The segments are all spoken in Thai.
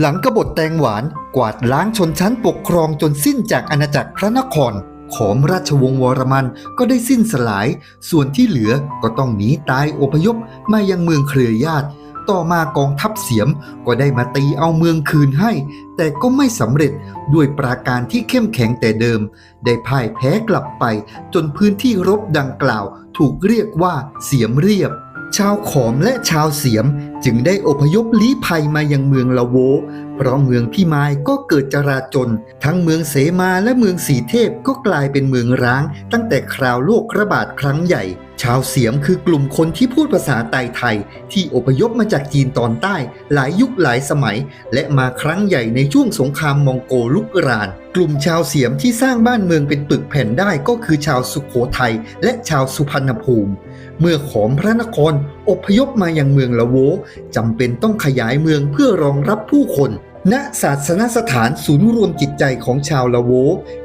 หลังกบฏแตงหวานกวาดล้างชนชั้นปกครองจนสิ้นจากอาณาจักรพระนคร ขอมราชวงศ์วรมันก็ได้สิ้นสลาย ส่วนที่เหลือก็ต้องหนีตายอพยพมายังเมืองเครือญาติ ต่อมากองทัพเสียมก็ได้มาตีเอาเมืองคืนให้ แต่ก็ไม่สำเร็จด้วยปราการที่เข้มแข็งแต่เดิม ได้พ่ายแพ้กลับไป จนพื้นที่รบดังกล่าว ถูกเรียกว่าเสียมเรียบ ชาวขอมและชาวเสียมจึงได้อพยพลี้ภัยมายังเมืองละโว เพราะเมืองพี่มายก็เกิดจราจน ทั้งเมืองเสมาและเมืองสีเทพก็กลายเป็นเมืองร้าง ตั้งแต่คราวโรคระบาดครั้งใหญ่ ชาวเสียมคือกลุ่มคนที่พูดภาษาไตไทย ที่อพยพมาจากจีนตอนใต้หลายยุคหลายสมัย และมาครั้งใหญ่ในช่วงสงครามมองโกลุกราน กลุ่มชาวเสียมที่สร้างบ้านเมืองเป็นปึกแผ่นได้ก็คือชาวสุขโขทัยและชาวสุพรรณภูมิ เมื่อขอมพระนครอพยพมายังเมืองละโวจำเป็นต้องขยายเมืองเพื่อรองรับผู้คน ณศาสนสถานศูนย์รวมจิตใจของชาวละโว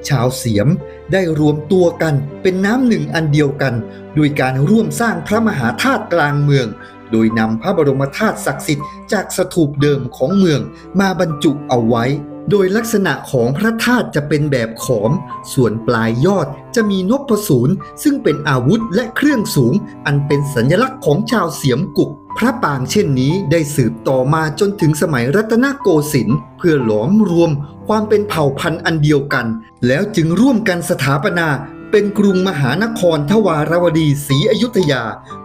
ชาวเสียม ได้รวมตัวกันเป็นน้ำหนึ่งอันเดียวกัน โดยการร่วมสร้างพระมหาธาตุกลางเมือง โดยนำพระบรมธาตุศักดิ์สิทธิ์จากสถูปเดิมของเมืองมาบรรจุเอาไว้ โดยลักษณะของพระธาตุจะเป็นแบบขอม ส่วนปลายยอดจะมีนกพสูรซึ่งเป็นอาวุธและเครื่องสูง อันเป็นสัญลักษณ์ของชาวเสียมกุก พระปางเช่นนี้ได้สืบต่อมาจนถึงสมัยรัตนโกสินทร์เพื่อหลอมรวมความเป็นเผ่าพันธุ์อันเดียวกัน แล้วจึงร่วมกันสถาปนาเป็นกรุงมหานครทวารวดีศรีอยุธยา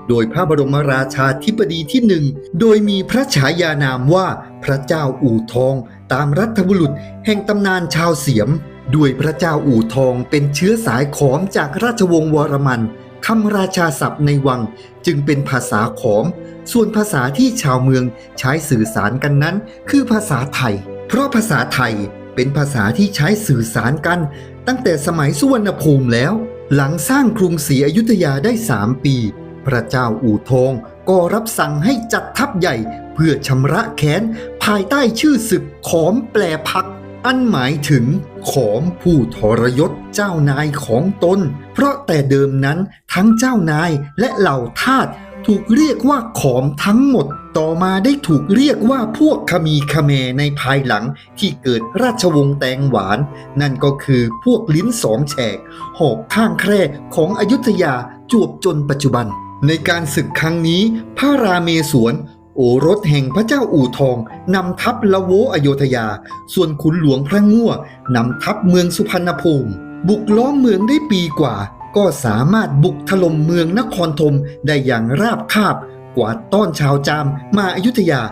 โดยพระบรมราชาธิบดีที่หนึ่ง โดยมีพระฉายานามว่าพระเจ้าอู่ทอง ตามรัฐบุรุษแห่งตำนานชาวเสียม ด้วยพระเจ้าอู่ทองเป็นเชื้อสายขอมจากราชวงศ์วรมัน คำราชาศัพท์ในวังจึงเป็นภาษาขอม ส่วนภาษาที่ชาวเมืองใช้สื่อสารกันนั้น คือภาษาไทย เพราะภาษาไทยเป็นภาษาที่ใช้สื่อสารกัน ตั้งแต่สมัยสุวรรณภูมิแล้ว หลังสร้างกรุงศรีอยุธยาได้สามปี พระเจ้าอู่ทองก็รับสั่งให้จัดทัพใหญ่เพื่อชำระแค้นภายใต้ชื่อศึกขอมแปลพัก อันหมายถึงขอมผู้ทรยศเจ้านายของตน เพราะแต่เดิมนั้นทั้งเจ้านายและเหล่าทาสถูกเรียกว่าขอมทั้งหมด ต่อมาได้ถูกเรียกว่าพวกขมีขเมในภายหลังที่เกิดราชวงศ์แตงหวาน นั่นก็คือพวกลิ้นสองแฉก หอกข้างแคร่ของอยุธยาจวบจนปัจจุบัน ในการศึกครั้งนี้พระราเมศวร โอรสแห่งพระเจ้าอู่ทองนำทัพละโวอโยธยา ส่วนขุนหลวงพระง่วนำทัพเมืองสุพรรณภูมิ บุกล้อมเมืองได้ปีกว่า ก็สามารถบุกถล่มเมืองนครธมได้อย่างราบคาบ กวาดต้อนชาวจามมาอายุทยา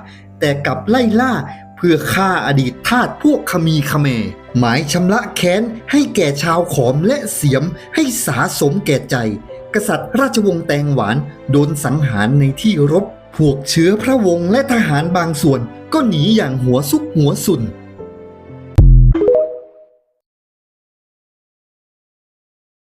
แต่กลับไล่ล่าเพื่อฆ่าอดีตทาสพวกขมีขเม หมายชำระแค้นให้แก่ชาวขอมและเสียมให้สาสมแก่ใจ กษัตริย์ราชวงศ์แตงหวานโดนสังหารในที่รบ พวกเชื้อพระวงศ์และทหารบางส่วนก็หนีอย่างหัวซุกหัวสุน